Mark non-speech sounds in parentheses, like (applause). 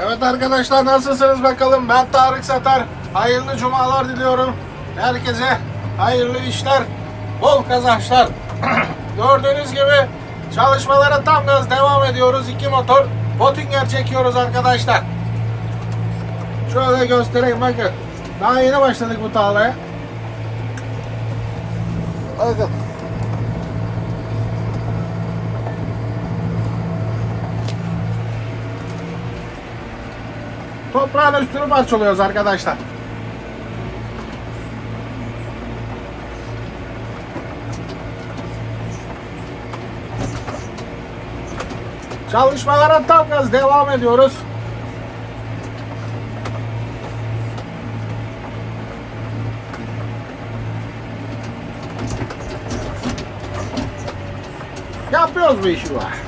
Evet arkadaşlar nasılsınız bakalım ben Tarık Satar. Hayırlı cumalar diliyorum. Herkese hayırlı işler, bol kazançlar. (clears throat) Gördüğünüz gibi çalışmalara tam gaz devam ediyoruz. İki motor Pottinger çekiyoruz arkadaşlar. Şöyle göstereyim bakın. Daha yeni başladık bu tarlaya. Bakın. Toprağın üstünü parçalıyoruz arkadaşlar. Çalışmalara tam gaz devam ediyoruz. Yapıyoruz bu işi var.